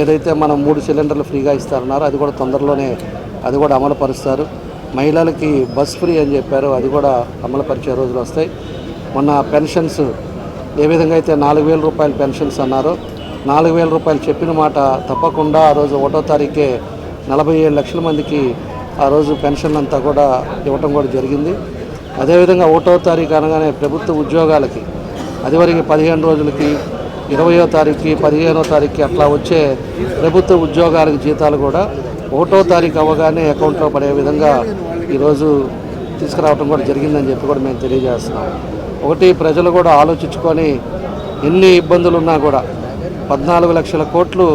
ఏదైతే మనం మూడు సిలిండర్లు ఫ్రీగా ఇస్తారన్నారో అది కూడా తొందరలోనే అది కూడా అమలు పరుస్తారు మహిళలకి బస్ ఫ్రీ అని చెప్పారు అది కూడా అమలు పరిచే రోజులు వస్తాయి. మొన్న పెన్షన్స్ ఏ విధంగా అయితే నాలుగు వేల రూపాయల పెన్షన్స్ అన్నారో నాలుగు వేల రూపాయలు చెప్పిన మాట తప్పకుండా ఆ రోజు ఒకటో తారీఖే నలభై ఏడు లక్షల మందికి ఆ రోజు పెన్షన్ అంతా కూడా ఇవ్వటం కూడా జరిగింది. అదేవిధంగా ఒకటో తారీఖు అనగానే ప్రభుత్వ ఉద్యోగాలకి అదివరకు పదిహేను రోజులకి ఇరవయో తారీఖుకి పదిహేనో తారీఖుకి అట్లా వచ్చే ప్రభుత్వ ఉద్యోగాలకు జీతాలు కూడా ఒకటో తారీఖు అవ్వగానే అకౌంట్లో పడే విధంగా ఈరోజు తీసుకురావడం కూడా జరిగిందని చెప్పి కూడా మేము తెలియజేస్తున్నాం. ఒకటి ప్రజలు కూడా ఆలోచించుకొని ఎన్ని ఇబ్బందులు ఉన్నా కూడా పద్నాలుగు లక్షల కోట్లు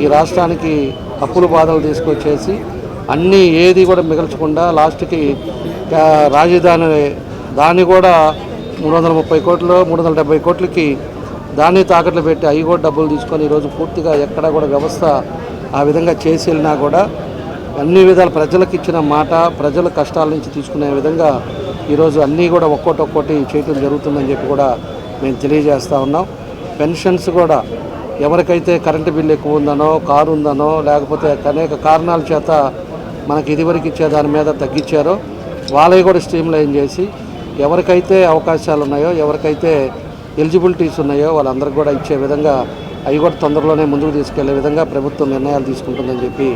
ఈ రాష్ట్రానికి అప్పుల బాధలు తీసుకొచ్చేసి అన్నీ ఏది కూడా మిగల్చకుండా లాస్ట్కి రాజధాని దాన్ని కూడా మూడు వందల ముప్పై కోట్లు మూడు వందల డెబ్బై కోట్లకి దాన్ని తాకట్లు పెట్టి అవి కూడా డబ్బులు తీసుకొని ఈరోజు పూర్తిగా ఎక్కడ కూడా వ్యవస్థ ఆ విధంగా చేసి వెళ్ళినా కూడా అన్ని విధాల ప్రజలకు ఇచ్చిన మాట ప్రజల కష్టాల నుంచి తీసుకునే విధంగా ఈరోజు అన్నీ కూడా ఒక్కోటి ఒక్కోటి చేయటం జరుగుతుందని చెప్పి కూడా మేము తెలియజేస్తూ ఉన్నాం. పెన్షన్స్ కూడా ఎవరికైతే కరెంటు బిల్లు ఎక్కువ ఉందనో కారు ఉందనో లేకపోతే అనేక కారణాల చేత మనకి ఇదివరకు ఇచ్చే దాని మీద తగ్గించారో వాళ్ళవి కూడా స్ట్రీమ్ లైన్ చేసి ఎవరికైతే అవకాశాలు ఉన్నాయో ఎవరికైతే ఎలిజిబిలిటీస్ ఉన్నాయో వాళ్ళందరికీ కూడా ఇచ్చే విధంగా అవి కూడా తొందరలోనే ముందుకు తీసుకెళ్ళే విధంగా ప్రభుత్వం నిర్ణయాలు తీసుకుంటుందని చెప్పి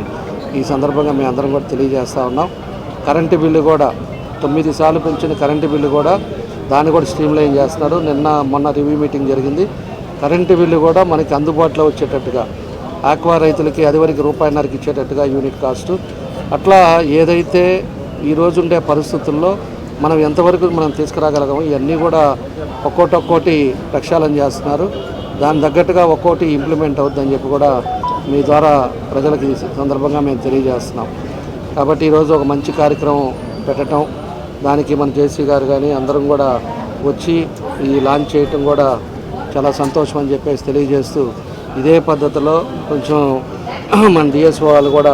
ఈ సందర్భంగా మేము అందరం కూడా తెలియజేస్తూ ఉన్నాం. కరెంటు బిల్లు కూడా తొమ్మిది సార్లు పెంచిన కరెంటు బిల్లు కూడా దాన్ని కూడా స్ట్రీమ్లైన్ చేస్తున్నారు నిన్న మొన్న రివ్యూ మీటింగ్ జరిగింది. కరెంటు బిల్లు కూడా మనకి అందుబాటులో వచ్చేటట్టుగా ఆక్వా రైతులకి అదివరకు రూపాయిన్నరకి ఇచ్చేటట్టుగా యూనిట్ కాస్ట్. అట్లా ఏదైతే ఈ రోజు ఉండే పరిస్థితుల్లో మనం ఎంతవరకు మనం తీసుకురాగలగము ఇవన్నీ కూడా ఒక్కోటి ఒక్కోటి ప్రక్షాళన చేస్తున్నారు. దాని తగ్గట్టుగా ఒక్కోటి ఇంప్లిమెంట్ అవుద్దని చెప్పి కూడా మీ ద్వారా ప్రజలకు సందర్భంగా మేము తెలియజేస్తున్నాం. కాబట్టి ఈరోజు ఒక మంచి కార్యక్రమం పెట్టడం దానికి మన జేసీ గారు కానీ అందరం కూడా వచ్చి ఈ లాంచ్ చేయటం కూడా చాలా సంతోషం అని చెప్పేసి తెలియజేస్తూ ఇదే పద్ధతిలో కొంచెం మన డిఎస్ఓ వాళ్ళు కూడా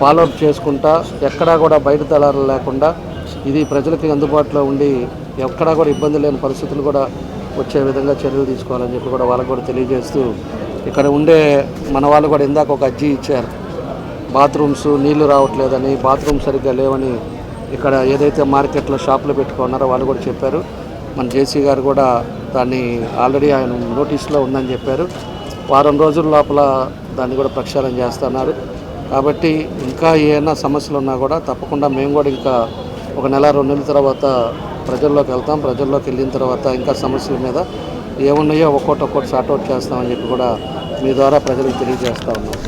ఫాలోఅప్ చేసుకుంటా ఎక్కడా కూడా బయట దళాలు లేకుండా ఇది ప్రజలకి అందుబాటులో ఉండి ఎక్కడా కూడా ఇబ్బంది లేని పరిస్థితులు కూడా వచ్చే విధంగా చర్యలు తీసుకోవాలని చెప్పి కూడా వాళ్ళకు కూడా తెలియజేస్తూ ఇక్కడ ఉండే మన వాళ్ళు కూడా ఇందాక ఒక అజ్జీ ఇచ్చారు. బాత్రూమ్స్ నీళ్ళు రావట్లేదని బాత్రూమ్ సరిగ్గా లేవని ఇక్కడ ఏదైతే మార్కెట్లో షాపులు పెట్టుకున్నారో వాళ్ళు కూడా చెప్పారు. మన జేసీ గారు కూడా దాన్ని ఆల్రెడీ ఆయన నోటీస్లో ఉందని చెప్పారు. వారం రోజుల లోపల దాన్ని కూడా ప్రక్షాళన చేస్తున్నారు. కాబట్టి ఇంకా ఏమైనా సమస్యలు ఉన్నా కూడా తప్పకుండా మేము కూడా ఇంకా ఒక నెల రెండు నెలల తర్వాత ప్రజల్లోకి వెళ్తాం. ప్రజల్లోకి వెళ్ళిన తర్వాత ఇంకా సమస్యల మీద ఏమున్నాయో ఒక్కోటి ఒక్కోటి సార్ట్అవుట్ చేస్తామని చెప్పి కూడా మీ ద్వారా ప్రజలకు తెలియజేస్తా ఉన్నాం.